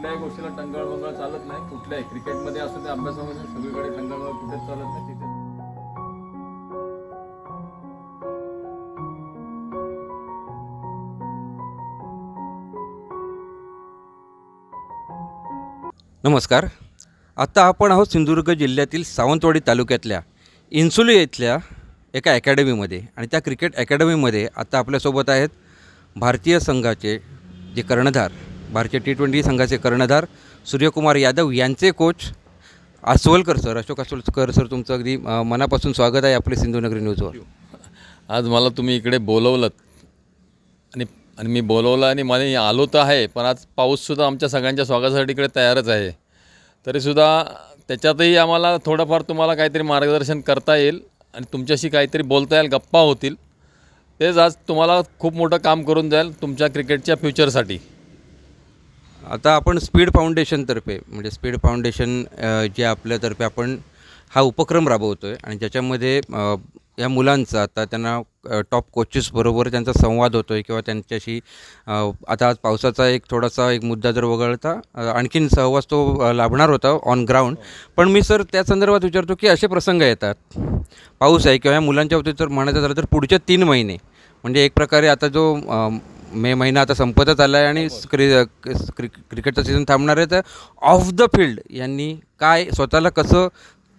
कुठल्याही गोष्टीला टंगळ मंगळ चालत नाही. कुठल्याही क्रिकेटमध्ये असू ते अभ्यासामध्ये सगळीकडे टंगळ मंगळ कुठेच चालत नाही तिथे. नमस्कार. आता आपण आहोत सिंधुदुर्ग जिल्ह्यातील सावंतवाडी तालुक्यातल्या इन्सुली येथल्या एका अकॅडमीमध्ये आणि त्या क्रिकेट अकॅडमीमध्ये आता आपल्यासोबत आहेत भारतीय संघाचे जे कर्णधार भारतीय टी ट्वेंटी संघाचे कर्णधार सूर्यकुमार यादव यांचे coach Aswalkar sir Ashok Aswalkar sir तुमचं अगदी मनापासून स्वागत आहे आपले सिंधुनगरी न्यूजवर आज मला तुम्ही इकडे बोलवलं आणि आणि मी बोलवलं आणि मला आलो तर आहे पण आज पाऊससुद्धा आमच्या सगळ्यांच्या स्वागतासाठी इकडे तयारच आहे. तरीसुद्धा त्याच्यातही आम्हाला थोडंफार तुम्हाला काहीतरी मार्गदर्शन करता येईल आणि तुमच्याशी काहीतरी बोलता येईल गप्पा होतील. तेच आज तुम्हाला खूप मोठं काम करून जाईल तुमच्या क्रिकेटच्या फ्युचरसाठी आता आपण स्पीड फाउंडेशनतर्फे म्हणजे स्पीड फाउंडेशन जे आपल्यातर्फे आपण हा उपक्रम राबवतो आहे आणि ज्याच्यामध्ये या मुलांचा आता त्यांना टॉप कोचेसबरोबर त्यांचा संवाद होतो आहे किंवा त्यांच्याशी आता आज पावसाचा एक थोडासा एक मुद्दा जर वगळता आणखीन सहवास तो लाभणार होता ऑन ग्राउंड पण मी सर त्या संदर्भात विचारतो की असे प्रसंग येतात. पाऊस आहे किंवा या मुलांच्या बाबतीत जर म्हणायचं झालं तर पुढचे तीन महिने म्हणजे एक प्रकारे आता जो मे महिना आता संपतच आला आहे आणि क्रि क्रि क्रिकेटचं सीझन थांबणार आहे. तर ऑफ द फील्ड यांनी काय स्वतःला कसं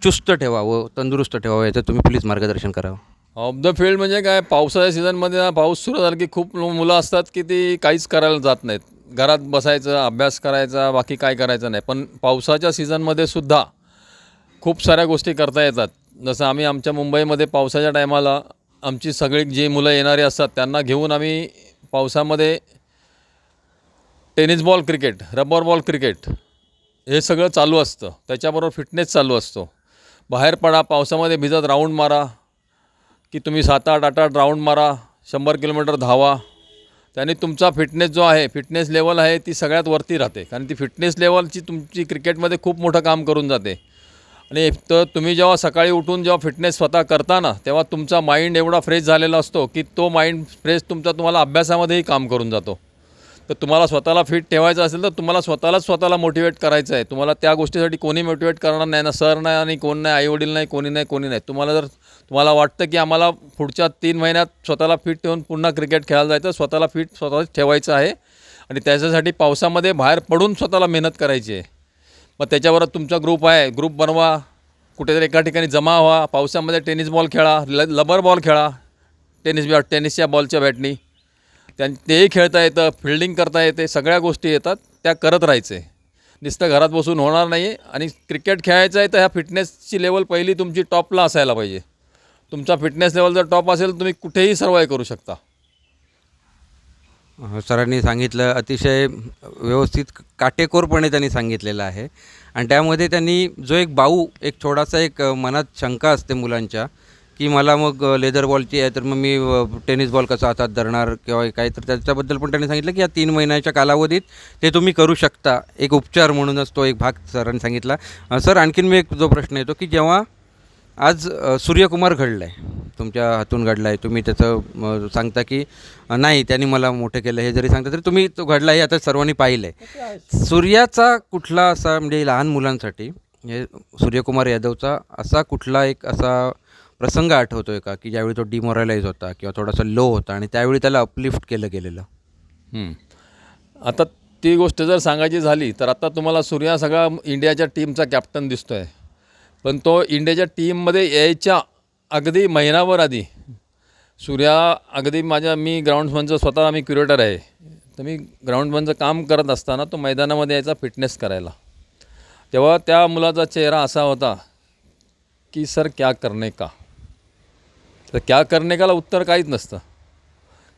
चुस्त ठेवावं तंदुरुस्त ठेवावं याचं तुम्ही प्लीज मार्गदर्शन करावं. ऑफ द फील्ड म्हणजे काय पावसाच्या सीझनमध्ये ना पाऊस सुरू झाला की खूप मुलं असतात की ती काहीच करायला जात नाहीत. घरात बसायचं अभ्यास करायचा बाकी काय करायचं नाही. पण पावसाच्या सीझनमध्ये सुद्धा खूप साऱ्या गोष्टी करता येतात. जसं आम्ही आमच्या मुंबईमध्ये पावसाच्या टायमाला आमची सगळी जी मुलं येणारी असतात त्यांना घेऊन आम्ही पावसामध्ये tennis ball cricket rubber ball cricket हे सगळं चालू असतं. त्याच्याबरोबर फिटनेस चालू असतो. बाहेर पडा पावसामध्ये भिजत राऊंड मारा की तुम्ही सात आठ आठ आठ राऊंड मारा शंभर किलोमीटर धावा. त्याने तुमचा फिटनेस जो आहे फिटनेस लेवल आहे ती सगळ्यात वरती राहते. कारण ती फिटनेस लेवलची तुमची क्रिकेटमध्ये खूप मोठं काम करून जाते. आणि तर तुम्ही जेव्हा सकाळी उठून जेव्हा फिटनेस स्वतः करता ना तेव्हा तुमचा माइंड एवढा फ्रेश झालेला असतो की तो माइंड फ्रेश तुमचा तुम्हाला अभ्यासामध्येही काम करून जातो. तर तुम्हाला स्वतःला फिट ठेवायचं असेल तर तुम्हाला स्वतःलाच स्वतःला मोटिवेट करायचं आहे. तुम्हाला त्या गोष्टीसाठी कोणी मोटिवेट करणार नाही ना सर नाही आणि कोण नाही आईवडील नाही कोणी नाही कोणी नाही. तुम्हाला जर तुम्हाला वाटतं की आम्हाला पुढच्या तीन महिन्यात स्वतःला फिट ठेवून पुन्हा क्रिकेट खेळायला जायचं स्वतःला फिट स्वतःच ठेवायचं आहे. आणि त्याच्यासाठी पावसामध्ये बाहेर पडून स्वतःला मेहनत करायची आहे. मग त्याच्यावर तुमचा ग्रुप आहे. ग्रुप बनवा. कुठेतरी एका ठिकाणी जमा व्हा. पावसामध्ये टेनिस बॉल खेळा. ल लबर बॉल खेळा. टेनिस बॅट टेनिसच्या बॉलच्या बॅटनी त्यां तेही खेळता येतं. फिल्डिंग करता येते. सगळ्या गोष्टी येतात. त्या करत राहायचे. नुसतं घरात बसून होणार नाही आणि क्रिकेट खेळायचं आहे तर ह्या फिटनेसची लेवल पहिली तुमची टॉपला असायला पाहिजे. तुमचा फिटनेस लेवल जर टॉप असेल तर तुम्ही कुठेही सर्वाय करू शकता. सरांनी सांगितलं अतिशय व्यवस्थित काटेकोरपणे त्यांनी सांगितलेलं आहे. आणि त्यामध्ये त्यांनी जो एक बाऊ एक थोडासा एक मनात शंका असते मुलांच्या की मला मग लेदर बॉलची आहे तर मग मी टेनिस बॉल कसा हातात धरणार किंवा काय तर त्याच्याबद्दल पण त्यांनी सांगितलं की या तीन महिन्याच्या कालावधीत ते तुम्ही करू शकता. एक उपचार म्हणूनच तो एक भाग सरांनी सांगितला. सर आणखीन मी एक जो प्रश्न येतो की जेव्हा आज सूर्यकुमार घडला आहे तुमच्या हातून घडला आहे तुम्ही त्याचं सांगता की नाही त्यांनी मला मोठं केलं हे जरी सांगता तरी तुम्ही तो घडला हे आता सर्वांनी पाहिलं आहे सूर्याचा कुठला असा म्हणजे लहान मुलांसाठी हे सूर्यकुमार यादवचा असा कुठला एक असा प्रसंग आठवतो आहे का? की ज्यावेळी तो डिमोरलाइज होता किंवा थोडासा लो होता आणि त्यावेळी त्याला अपलिफ्ट केलं गेलेलं? आता ती गोष्ट जर सांगायची झाली तर आता तुम्हाला सूर्या सगळा इंडियाच्या टीमचा कॅप्टन दिसतो आहे पण तो इंडियाच्या टीममध्ये यायच्या अगदी महिनाभर आधी. सूर्या अगदी माझ्या मी ग्राउंडमनचं स्वतः मी क्युरेटर आहे. तर मी ग्राउंडमनचं काम करत असताना तो मैदानामध्ये यायचा फिटनेस करायला. तेव्हा त्या मुलाचा चेहरा असा होता की सर क्या करणे का? तर क्या करणे काला उत्तर काहीच नसतं.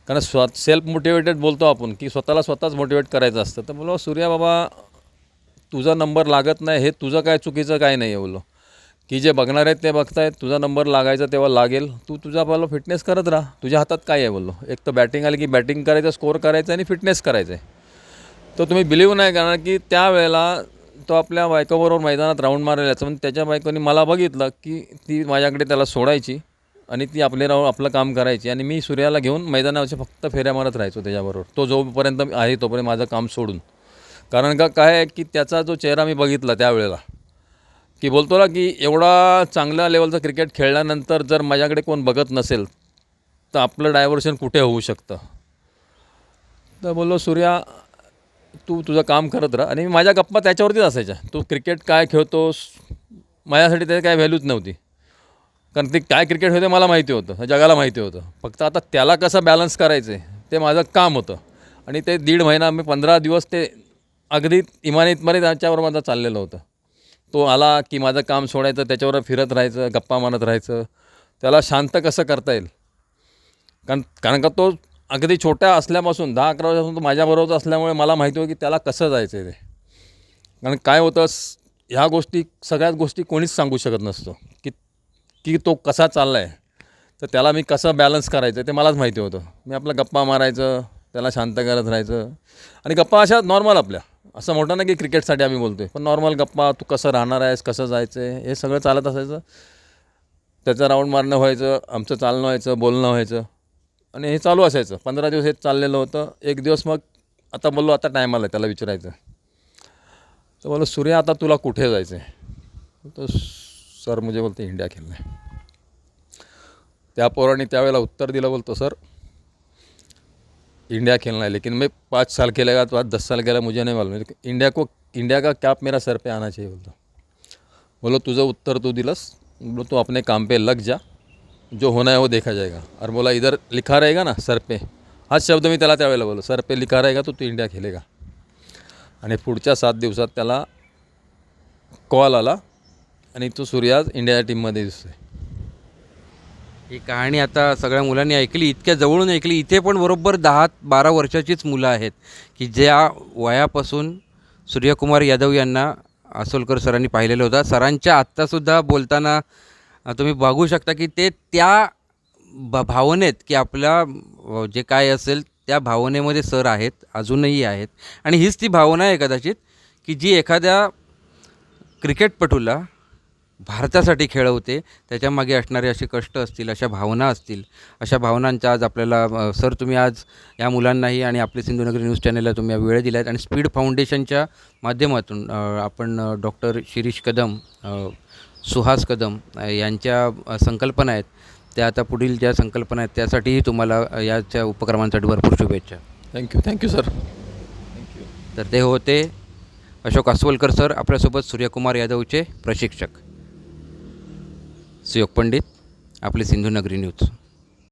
कारण स्व सेल्फ मोटिवेटेड बोलतो आपण की स्वतःला स्वतःच मोटिवेट करायचं असतं. तर बोलो सूर्या बाबा तुझा नंबर लागत नाही. हे तुझं काय चुकीचं काय नाही आहे? बोलो की जे बघणार आहेत ते बघतायत तुझा नंबर लागायचा तेव्हा लागेल. तू तुझा बोललो फिटनेस करत राहा. तुझ्या हातात काय आहे बोललो? एक तर बॅटिंग आली की बॅटिंग करायचं स्कोअर करायचं आणि फिटनेस करायचं आहे तर तुम्ही बिलीव्ह नाही करणार की त्यावेळेला तो आपल्या बायकोबरोबर मैदानात राऊंड मारायला यायचा पण त्याच्या बायकोनी मला बघितलं की ती माझ्याकडे त्याला सोडायची आणि ती आपले राहून आपलं काम करायची. आणि मी सूर्याला घेऊन मैदानावरच्या फक्त फेऱ्या मारत राहायचो त्याच्याबरोबर. तो जोपर्यंत आहे तोपर्यंत माझं काम सोडून. कारण का काय आहे की त्याचा जो चेहरा मी बघितला त्यावेळेला की बोलतो ना की एवढा चांगल्या लेवलचं क्रिकेट खेळल्यानंतर जर माझ्याकडे कोण बघत नसेल तर आपलं डायव्हर्शन कुठे होऊ शकतं? तर बोललो सूर्या तू तुझं काम करत राहा. आणि माझ्या गप्पा त्याच्यावरतीच असायच्या. तू क्रिकेट काय खेळतोस? माझ्यासाठी त्याची काय व्हॅल्यूच नव्हती. कारण ते काय क्रिकेट होते मला माहिती होतं. जगाला माहिती होतं. फक्त आता त्याला कसं बॅलन्स करायचं आहे ते माझं काम होतं. आणि ते दीड महिना मी पंधरा दिवस ते अगदी इमानीतमध्ये त्याच्यावर माझं चाललेलं होतं. तो आला की माझं काम सोडायचं त्याच्यावर फिरत राहायचं गप्पा मारत राहायचं. त्याला शांत कसं करता येईल? कारण कारण का तो अगदी छोट्या असल्यापासून दहा अकरा वर्षापासून तो माझ्याबरोबरच असल्यामुळे मला माहिती होतं की त्याला कसं जायचं आहे ते. कारण काय होतं ह्या गोष्टी सगळ्याच गोष्टी कोणीच सांगू शकत नसतो. की की तो कसा चालला आहे तर त्याला मी कसं बॅलन्स करायचं ते मलाच माहिती होतं. मी आपलं गप्पा मारायचं त्याला शांत करत राहायचं. आणि गप्पा अशा नॉर्मल आपल्या. असं मोठं नाही की क्रिकेटसाठी आम्ही बोलतो आहे पण नॉर्मल गप्पा तू कसं राहणार आहेस कसं जायचं आहे हे सगळं चालत असायचं. त्याचं राऊंड मारणं व्हायचं आमचं चालणं व्हायचं बोलणं व्हायचं. आणि हे चालू असायचं. पंधरा दिवस हे चाललेलं होतं. एक दिवस मग आता बोललो आता टाईम आला त्याला विचारायचं. तर बोललो सूर्या आता तुला कुठे जायचं आहे तर सर मुझे बोलते इंडिया खेळणं. त्या पोराने त्यावेळेला उत्तर दिलं बोलतो सर इंडिया खेलना है लेकिन मैं पाँच साल खेलेगा तो आज दस साल खेला मुझे नहीं मालूम। इंडिया को इंडिया का कैप मेरा सर पे आना चाहिए बोलतो बोलो तुझं उत्तर तू दिलस बोलो तू अपने काम पे लग जा। जो होना है वो देखा जाएगा। और बोला इधर लिखा रहेगा ना सर पे। हाच शब्द मी त्याला त्यावेळेला बोलो सर पे लिखा रहेगा तो तू इंडिया खेलेगा। आणि पुढच्या सात दिवसात त्याला कॉल आला आणि तो सूर्याज इंडियाच्या टीममध्ये दिसतोय. ही कहाणी आता सगळ्या मुलांनी ऐकली इतक्या जवळून ऐकली इथे पण बरोबर दहा बारा वर्षाचीच मुलं आहेत की ज्या वयापासून सूर्यकुमार यादव यांना असोलकर सरांनी पाहिलेलं होतं. सरांच्या आत्तासुद्धा बोलताना तुम्ही बघू शकता की ते त्या भ भावनेत की आपल्या जे काय असेल त्या भावनेमध्ये सर आहेत अजूनही आहेत. आणि हीच ती भावना आहे कदाचित की जी एखाद्या क्रिकेटपटूला भारतासाठी खेळवते त्याच्यामागे असणारे असे कष्ट असतील अशा भावना असतील अशा भावनांचा आज आपल्याला सर तुम्ही आज या मुलांनाही आणि आपले सिंधुनगरी न्यूज चॅनलला तुम्ही वेळ दिला आहेत आणि स्पीड फाउंडेशनच्या माध्यमातून आपण डॉक्टर शिरीष कदम सुहास कदम यांच्या संकल्पना आहेत. त्या आता पुढील ज्या संकल्पना आहेत त्यासाठीही तुम्हाला याच्या उपक्रमांसाठी भरपूर शुभेच्छा. थँक्यू थँक्यू सर तर ते होते अशोक अस्वलकर सर आपल्यासोबत सूर्यकुमार यादवचे प्रशिक्षक. सुयोग पंडित आपली सिंधुनगरी न्यूज.